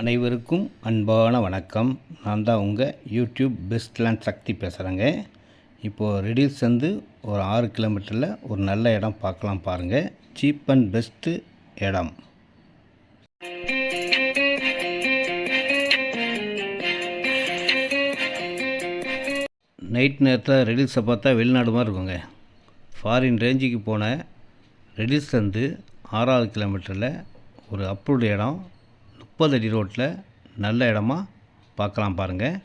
அனைவருக்கும் அன்பான வணக்கம். நான் தான் உங்கள் யூடியூப் பெஸ்ட் லேண்ட் சக்தி பேசுகிறேங்க இப்போது ரெடில்ஸ் வந்து ஒரு ஆறு கிலோமீட்டரில் ஒரு நல்ல இடம் பார்க்கலாம் பாருங்கள் சீப் அண்ட் பெஸ்ட்டு இடம். நைட் நேரத்தில் ரெடில்ஸை பார்த்தா வெளிநாடு மாதிரி இருக்குங்க. ஃபாரின் ரேஞ்சுக்கு போன ரெடில்ஸ் வந்து ஆறாவது கிலோமீட்டரில் ஒரு அப்ரூவ்டு இடம் முப்பது அடி ரோட்டில் நல்ல இடமா பார்க்கலாம் பாருங்கள்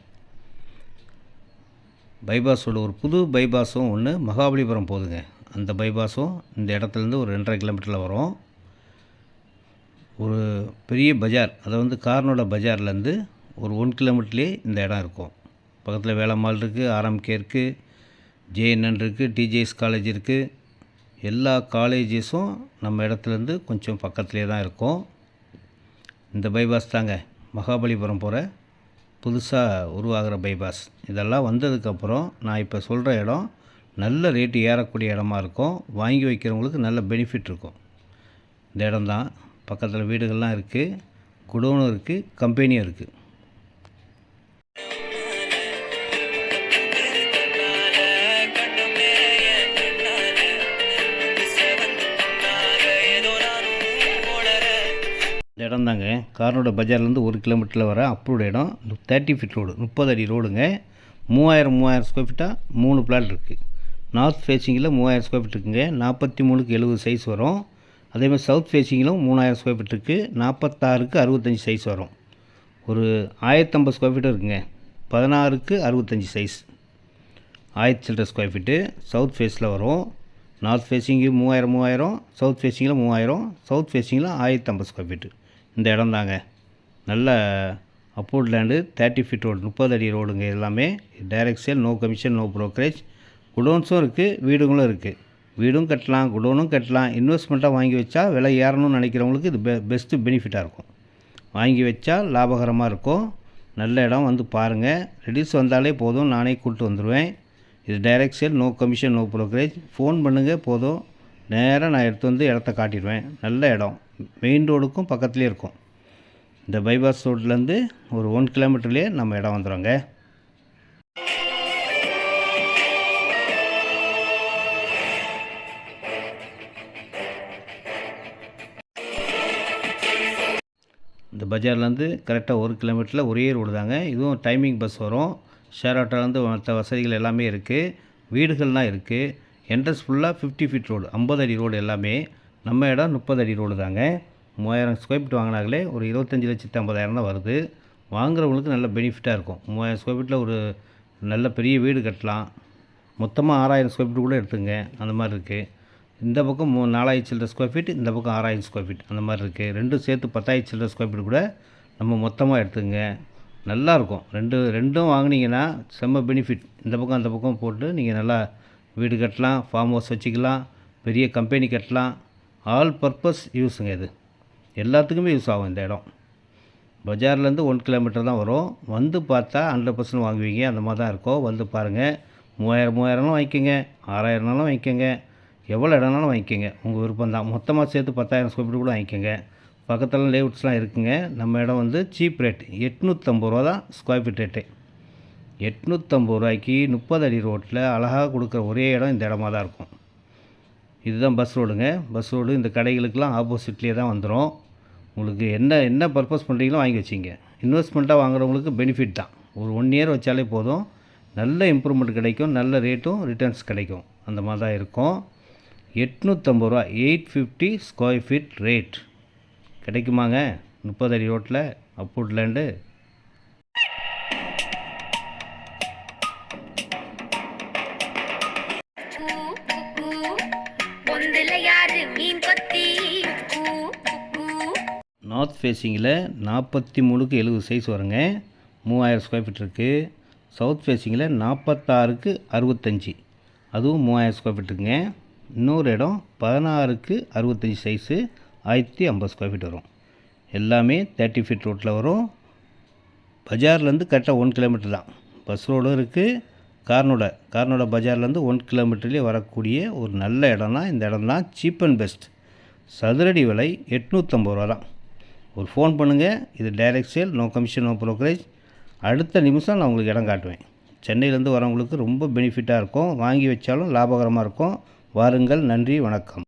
பைபாஸோட ஒரு புது பைபாஸும் ஒன்று மகாபலிபுரம் போகுதுங்க. அந்த பைபாஸும் இந்த இடத்துலேருந்து ஒரு ரெண்டரை கிலோமீட்டரில் வரும். ஒரு பெரிய பஜார் அதை வந்து கார்னோட பஜார்லேருந்து ஒரு ஒன் கிலோமீட்டர்லேயே இந்த இடம் இருக்கும். பக்கத்தில் வேளம்மாள் இருக்குது ஆர்எம்கே இருக்குது ஜேஎன்என் இருக்குது டிஜேஎஸ் காலேஜ் இருக்குது. எல்லா காலேஜஸும் நம்ம இடத்துலேருந்து கொஞ்சம் பக்கத்துலேயே தான் இருக்கும். இந்த பைபாஸ் தாங்க. மகாபலிபுரம் போகிற புதுசாக உருவாகிற பைபாஸ் இதெல்லாம் வந்ததுக்கப்புறம் நான் இப்போ சொல்கிற இடம் நல்ல ரேட்டு ஏறக்கூடிய இடமா இருக்கும். வாங்கி வைக்கிறவங்களுக்கு நல்ல பெனிஃபிட் இருக்கும். இந்த இடம் தான் பக்கத்தில் வீடுகள்லாம் இருக்குது குடோனும் இருக்குது கம்பெனியும் இருக்குது இந்த இடம் தாங்க கார்னோட பஜார்லேருந்து ஒரு கிலோமீட்டரில் வர அப்ரூவ்டு இடம். தேர்ட்டி ஃபீட் ரோடு முப்பது அடி ரோடுங்க. மூவாயிரம் மூவாயிரம் ஸ்கொயர் ஃபீட்டாக மூணு பிளாட் இருக்குது நார்த் ஃபேஸிங்கில் மூவாயிரம் ஸ்கொயர் ஃபீட் இருக்குங்க. நாற்பத்தி மூணுக்கு எழுபது சைஸ் வரும். அதேமாதிரி சவுத் ஃபேஸிங்கிலும் மூணாயிரம் ஸ்கொயர் ஃபீட் இருக்குது நாற்பத்தாறுக்கு அறுபத்தஞ்சி சைஸ் வரும். ஒரு ஆயிரத்தம்பது ஸ்கொயர் ஃபீட் இருக்குங்க. பதினாறுக்கு அறுபத்தஞ்சி சைஸ் ஆயிரத்தி சில்லற ஸ்கொயர் ஃபீட்டு சவுத் ஃபேஸில் வரும். நார்த் ஃபேஸிங்கு மூவாயிரம் மூவாயிரம். சவுத் ஃபேஸிங்கில் மூவாயிரம். சவுத் ஃபேஸிங்கில் ஆயிரத்தம்பது ஸ்கொயர் ஃபீட்டு இந்த இடம் தாங்க. நல்ல approved land thirty feet road முப்பது அடி ரோடுங்க எல்லாமே. Direct sale no commission no brokerage குடோன்ஸும் இருக்குது வீடுங்களும் இருக்குது வீடும் கட்டலாம் குடோனும் கட்டலாம். இன்வெஸ்ட்மெண்ட்டாக வாங்கி வச்சா விலை ஏறணும்னு நினைக்கிறவங்களுக்கு இது பெ பெஸ்ட்டு பெனிஃபிட்டாக இருக்கும். வாங்கி வச்சா லாபகரமாக இருக்கும். நல்ல இடம் வந்து பாருங்கள் ரெடியூஸ் வந்தாலே போதும் நானே கூப்பிட்டு வந்துடுவேன் இது direct sale no commission no brokerage phone பண்ணுங்கள் போதும். நேராக நான் எடுத்து வந்து இடத்த காட்டிடுவேன். நல்ல இடம். மெயின் ரோடுக்கும் பக்கத்துலேயே இருக்கும். இந்த பைபாஸ் ரோட்லேருந்து ஒரு ஒன் கிலோமீட்டர்லேயே நம்ம இடம் வந்துடுங்க இந்த பஜார்லேருந்து கரெக்டாக ஒரு கிலோமீட்டரில் ஒரே ரோடு தாங்க. இதுவும் டைமிங் பஸ் வரும். ஷேர் ஆட்டோலேருந்து மற்ற வசதிகள் எல்லாமே இருக்குது வீடுகள்லாம் இருக்குது என்ட்ரன்ஸ் ஃபுல்லாக ஃபிஃப்டி ஃபீட் ரோடு ஐம்பது அடி ரோடு எல்லாமே. நம்ம இடம் முப்பது அடி ரோடு தாங்க. மூவாயிரம் ஸ்கொயர் ஃபீட் வாங்கினாங்களே ஒரு இருபத்தஞ்சி லட்சத்து ஐம்பதாயிரம் தான் வருது. வாங்குறவங்களுக்கு நல்ல பெனிஃபிட்டாக இருக்கும். மூவாயிரம் ஸ்கொயர் ஃபீட்டில் ஒரு நல்ல பெரிய வீடு கட்டலாம். மொத்தமாக ஆறாயிரம் ஸ்கொயர் ஃபீட் கூட எடுத்துங்க. அந்த மாதிரி இருக்குது இந்த பக்கம் மூ நாலாயிரம் சில்லற ஸ்கொயர் ஃபீட் இந்த பக்கம் ஆறாயிரம் ஸ்கொயர் ஃபீட் அந்த மாதிரி இருக்குது ரெண்டும் சேர்த்து பத்தாயிரம் சில்லற ஸ்கொயர் ஃபீட் கூட நம்ம மொத்தமாக எடுத்துங்க. நல்லாயிருக்கும் ரெண்டு ரெண்டும் வாங்கினீங்கன்னா செம்ம பெனிஃபிட் இந்த பக்கம் அந்த பக்கம் போட்டு நீங்கள் நல்லா வீடு கட்டலாம் ஃபார்ம் ஹவுஸ் வச்சுக்கலாம் பெரிய கம்பெனி கட்டலாம். ஆல் பர்பஸ் யூஸுங்க இது. எல்லாத்துக்குமே யூஸ் ஆகும் இந்த இடம். பஜார்லேருந்து ஒன் கிலோமீட்டர் தான் வரும். வந்து பார்த்தா ஹண்ட்ரட் பர்சன்ட் வாங்குவீங்க. அந்த மாதிரி தான் இருக்கும். வந்து பாருங்கள் மூவாயிரம் மூவாயிரம்னாலும் வாங்கிக்கோங்க. ஆறாயிரம்னாலும் வாங்கிக்கோங்க. எவ்வளோ இடம்னாலும் வாங்கிக்கோங்க. உங்கள் விருப்பம் தான். மொத்தமாக சேர்த்து பத்தாயிரம் ஸ்கொயர் ஃபீட் கூட வாங்கிக்கோங்க. பக்கத்தில் லேவுட்ஸ்லாம் இருக்குங்க. நம்ம இடம் வந்து சீப் ரேட் எட்நூற்றம்பது ரூபா தான் ஸ்கொயர் ஃபீட் ரேட்டு எட்நூற்றம்பது ரூபாய்க்கு முப்பது அடி ரோட்டில் அழகாக கொடுக்குற ஒரே இடம் இந்த இடமா தான் இருக்கும். இதுதான் பஸ் ரோடுங்க பஸ் ரோடு இந்த கடைகளுக்கெலாம் ஆப்போசிட்லேயே தான் வந்துடும் உங்களுக்கு என்ன என்ன பர்பஸ் பண்ணுறீங்களோ வாங்கி வச்சிங்க. இன்வெஸ்ட்மெண்ட்டாக வாங்குறவங்களுக்கு பெனிஃபிட் தான். ஒரு ஒன் இயர் வச்சாலே போதும். நல்ல இம்ப்ரூவ்மெண்ட் கிடைக்கும் நல்ல ரேட்டும் ரிட்டர்ன்ஸ் கிடைக்கும். அந்த மாதிரி தான் இருக்கும். எட்நூற்றம்பது ரூபா eight fifty square feet rate கிடைக்குமாங்க? முப்பது அடி ரோட்டில் அப்வுட் லேண்டு நார்த் ஃபேஸிங்கில் நாற்பத்தி மூணுக்கு எழுபது சைஸ் வருங்க. மூவாயிரம் ஸ்கொயர் ஃபீட் இருக்குது சவுத் ஃபேஸிங்கில் நாற்பத்தாறுக்கு அறுபத்தஞ்சி. அதுவும் மூவாயிரம் ஸ்கொயர் ஃபீட் இருக்குங்க. இன்னொரு இடம் பதினாறுக்கு அறுபத்தஞ்சி சைஸு ஆயிரத்தி ஐம்பது ஸ்கொயர் ஃபீட் வரும். எல்லாமே தேர்ட்டி ஃபீட் ரோட்டில் வரும். பஜார்லேருந்து கரெக்டாக ஒன் கிலோமீட்டர் தான். பஸ் ரோடும் இருக்குது கார்னோட கார்னோட பஜார்லேருந்து ஒன் கிலோமீட்டர்லேயே வரக்கூடிய ஒரு நல்ல இடம்னா இந்த இடம் தான் சீப் அண்ட் பெஸ்ட். சதுரடி விலை எட்நூற்றம்பது ரூபா தான். ஒரு ஃபோன் பண்ணுங்கள் இது direct sale no commission no brokerage அடுத்த நிமிஷம் நான் உங்களுக்கு இடம் காட்டுவேன். சென்னையிலேருந்து வரவங்களுக்கு ரொம்ப பெனிஃபிட்டாக இருக்கும். வாங்கி வச்சாலும் லாபகரமாக இருக்கும். வாருங்கள். நன்றி. வணக்கம்.